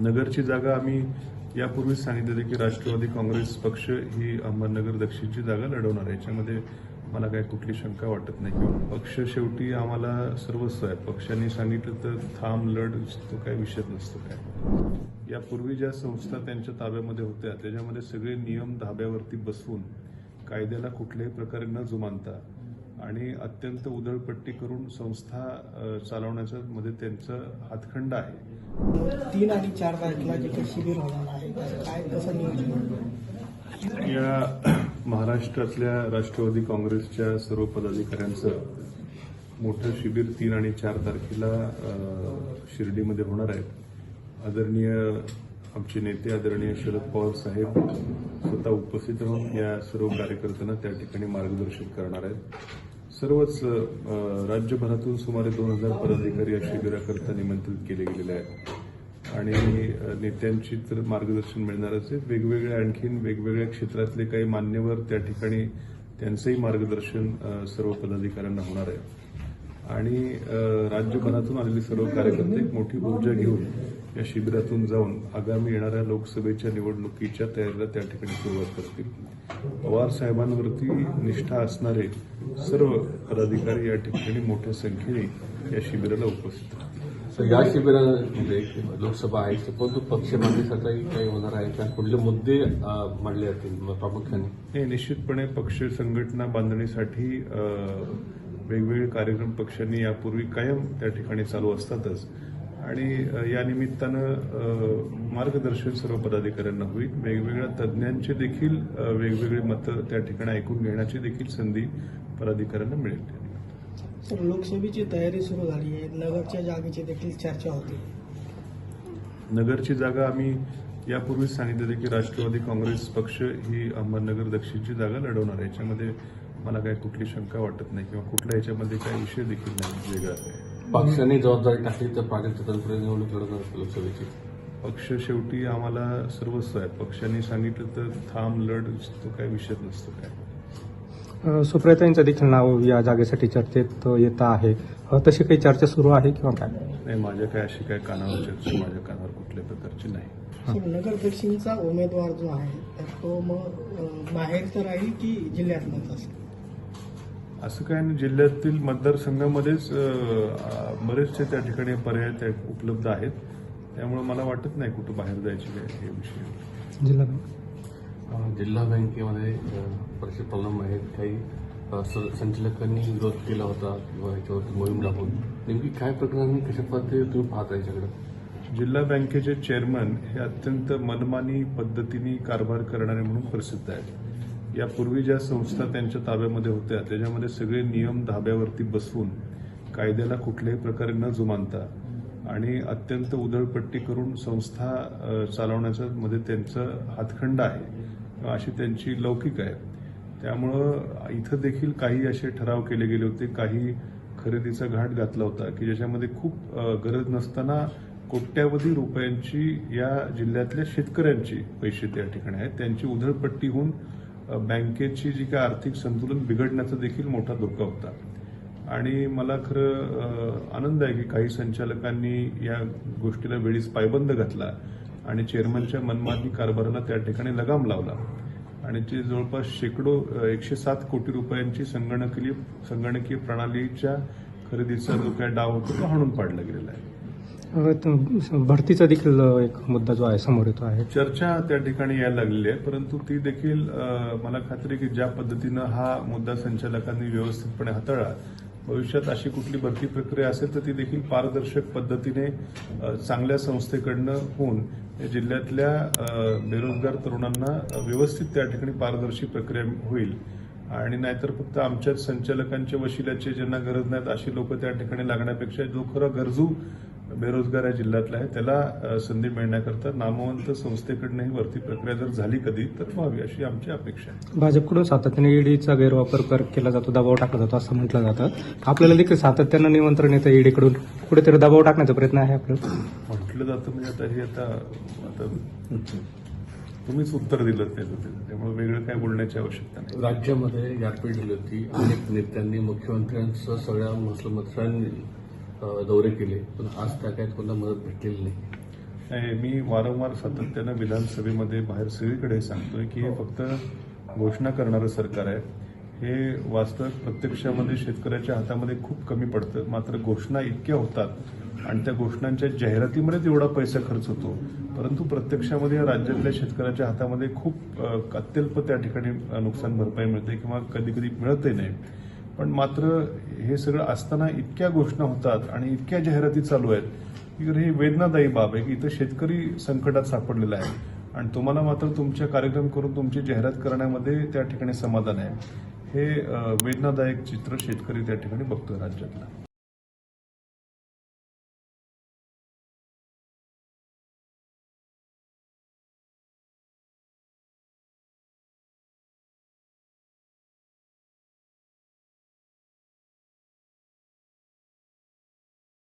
नगरची जागा आम्ही यापूर्वीच सांगितलेली की राष्ट्रवादी काँग्रेस पक्ष ही अहमदनगर दक्षिणची जागा लढवणार आहे. याच्यामध्ये मला काही कुठली शंका वाटत नाही. पक्ष शेवटी आम्हाला सर्वस्व आहे. पक्षांनी सांगितलं तर थांब लढ तो काही विषयच नसतो काय. यापूर्वी ज्या संस्था त्यांच्या ताब्यामध्ये होत्या त्याच्यामध्ये सगळे नियम धाब्यावरती बसवून कायद्याला कुठल्याही प्रकारे न जुमानता आणि अत्यंत उधळपट्टी करून संस्था अ, चालवण्याच्या मध्ये त्यांचं हातखंड आहे तीन आणि चार तारखेला जे काही शिबिर होणार आहे त्याचं काय कसं नियोजन आहे? या महाराष्ट्रातल्या राष्ट्रवादी काँग्रेसच्या सर्व पदाधिकाऱ्यांचं मोठं शिबिर तीन आणि चार तारखेला शिर्डीमध्ये होणार आहे आदरणीय आमचे नेते आदरणीय शरद पवार साहेब स्वतः उपस्थित राहून या सर्व कार्यकर्त्यांना त्या ठिकाणी मार्गदर्शन करणार आहेत. सर्वच राज्यभरातून सुमारे दोन हजार पदाधिकारी या शिबिराकरता निमंत्रित केले गेलेले आहेत. आणि नेत्यांची तर मार्गदर्शन मिळणारच आहे. वेगवेगळ्या आणखीन वेगवेगळ्या क्षेत्रातले काही मान्यवर त्या ठिकाणी त्यांचंही मार्गदर्शन सर्व पदाधिकाऱ्यांना होणार आहे. आणि राज्यभरातून आलेले सर्व कार्यकर्ते एक मोठी ऊर्जा घेऊन या शिबिरातून जाऊन आगामी येणाऱ्या लोकसभेच्या निवडणुकीच्या तयारीला त्या ठिकाणी सुरुवात करतील. पवार साहेबांवरती निष्ठा असणारे सर्व पदाधिकारी या ठिकाणी मोठ्या संख्येने या शिबिराला उपस्थित राहतील या शिबिरामध्ये लोकसभा आहे. परंतु पक्ष काही होणार आहे का? कुठले मुद्दे मांडले जातील प्रामुख्याने? निश्चितपणे पक्ष संघटना बांधणीसाठी वेगवेगळे कार्यक्रम पक्षांनी यापूर्वी कायम त्या ठिकाणी चालू असतातच. आणि या निमित्तानं मार्गदर्शन सर्व पदाधिकाऱ्यांना होईल. वेगवेगळ्या तज्ज्ञांचे देखील वेगवेगळे मतं त्या ठिकाणी ऐकून घेण्याची देखील संधी पदाधिकाऱ्यांना मिळेल. सर लोकसभेची तयारी सुरू झाली आहे. नगरच्या जागेची देखील चर्चा होती. नगरची जागा आम्ही यापूर्वीच सांगितलेली की राष्ट्रवादी काँग्रेस पक्ष ही अहमदनगर दक्षिणची जागा लढवणार आहे. याच्यामध्ये मला काही कुठली शंका वाटत नाही किंवा कुठल्या याच्यामध्ये काही विषय देखील नाही वेगळा आहे. पक्षाने जबाबदारी टाकली तर प्राजक्त तंत्र निवडणूक लढवणार लोकसभेची. पक्ष शेवटी आम्हाला सर्वस्व आहे. पक्षांनी सांगितलं तर थांब लढ तो काही विषयच नसतो काय. सुप्रियाताईंचं देखील नाव या जागेसाठी चर्चेत येत आहे. तशी काही चर्चा सुरू आहे किंवा काय? नाही माझ्या काय अशी काय कानावर चर्चा माझ्या कानावर कुठल्या प्रकारची नाही. सर नगर दक्षिणचा उमेदवार जो आहे तर तो मग अं, बाहेरचा राहील की जिल्ह्यातलाच असेल असं काय नाही जिल्ह्यातील मतदारसंघामध्येच बरेचसे त्या ठिकाणी पर्याय त्या उपलब्ध आहेत. त्यामुळे मला वाटत नाही कुठं बाहेर जायची काय हे विषय जिल्हा अं, जिल्हा बँकेमध्ये बरेचसे प्रॉब्लेम आहेत. काही संचालकांनी विरोध केला होता किंवा याच्यावरती मोहीम राबवून. नेमकी काय प्रकरणांनी कशा पद्धतीने तुम्ही पाहता याच्याकडे? जिल्हा बँकेचे चेअरमन हे अत्यंत मनमानी पद्धतीने कारभार करणारे म्हणून प्रसिद्ध आहेत. यापूर्वी ज्या संस्था त्यांच्या ताब्यामध्ये होत्या त्याच्यामध्ये सगळे नियम धाब्यावरती बसवून कायद्याला कुठल्याही प्रकारे न जुमानता आणि अत्यंत उधळपट्टी करून संस्था चालवण्याच्या मध्ये त्यांचं हातखंड आहे अशी त्यांची लौकिक आहे. त्यामुळं इथं देखील काही असे ठराव केले गेले होते काही खरेदीचा घाट घातला होता की ज्याच्यामध्ये खूप गरज नसताना कोट्यावधी रुपयांची या जिल्ह्यातल्या शेतकऱ्यांची पैसे त्या ठिकाणी आहेत त्यांची उधळपट्टी होऊन बँकेची जी काय आर्थिक संतुलन बिघडण्याचा देखील मोठा धोका होता. आणि मला खरं आनंद आहे की काही संचालकांनी या गोष्टीला वेळीच पायबंद घातला आणि चेअरमनच्या मनमानी कारभाराला त्या ठिकाणी लगाम लावला. आणि ते जवळपास शेकडो एकशे सात कोटी रुपयांची संगणकीय संगणकीय प्रणालीच्या खरेदीचा जो काय डाव होता तो हाणून पाडला गेलेला आहे. भरतीचा देखील एक मुद्दा जो आहे समोर येतो आहे. चर्चा त्या ठिकाणी यायला लागलेली आहे परंतु ती देखील मला खात्री की ज्या पद्धतीनं हा मुद्दा संचालकांनी व्यवस्थितपणे हाताळला भविष्यात अशी कुठली भरती प्रक्रिया असेल तर ती देखील पारदर्शक पद्धतीने चांगल्या संस्थेकडनं होऊन या जिल्ह्यातल्या बेरोजगार तरुणांना व्यवस्थित त्या ठिकाणी पारदर्शी प्रक्रिया होईल. आणि नाहीतर फक्त आमच्याच संचालकांच्या वशिल्याचे ज्यांना गरज नाहीत अशी लोक त्या ठिकाणी लागण्यापेक्षा जो खरा गरजू बेरोजगार या जिल्ह्यातला आहे त्याला संधी मिळण्याकरता नामवंत संस्थेकडनं ही भरती प्रक्रिया जर झाली कधी तर व्हावी अशी आमची अपेक्षा आहे. भाजपकडून सातत्याने ईडीचा गैरवापर कर- केला जातो दबाव टाकला जातो असं म्हटलं जातं. आपल्याला देखील सातत्यानं निमंत्रण येतं ईडीकडून कुठेतरी दबाव टाकण्याचा प्रयत्न आहे आपल्याला. म्हटलं जातं म्हणजे आता हे आता आता तुम्हीच उत्तर दिलं त्याचं. त्यामुळे वेगळं काय बोलण्याची आवश्यकता नाही. राज्यामध्ये गारपीट झाली होती. अनेक नेत्यांनी मुख्यमंत्र्यांसह सगळ्या मुस्लिम मंत्र्यांनी अं, दौरे केले. पण आज त्या काही कोणाला मदत भेटलेली नाही. नाही, मी वारंवार सातत्यानं विधानसभेमध्ये बाहेर सगळीकडे हे सांगतोय की हे फक्त घोषणा करणारं सरकार आहे. हे वास्तव प्रत्यक्षामध्ये शेतकऱ्याच्या हातामध्ये खूप कमी पडतं. मात्र घोषणा इतक्या होतात आणि त्या घोषणांच्या जाहिरातीमध्येच एवढा पैसा खर्च होतो. परंतु प्रत्यक्षामध्ये या राज्यातल्या शेतकऱ्याच्या हातामध्ये खूप अत्यल्प त्या ठिकाणी नुकसान भरपाई मिळते किंवा कधी कधी मिळतही नाही. पण मात्र हे सगळं असताना इतक्या घोषणा होतात आणि इतक्या जाहिराती चालू आहेत की ही वेदनादायी बाब आहे की इथं शेतकरी संकटात सापडलेला आहे. आणि तुम्हाला मात्र तुमच्या कार्यक्रम करून तुमची जाहिरात करण्यामध्ये त्या ठिकाणी समाधान आहे. हे वेदनादायक चित्र शेतकरी त्या ठिकाणी बघतोय राज्यातलं.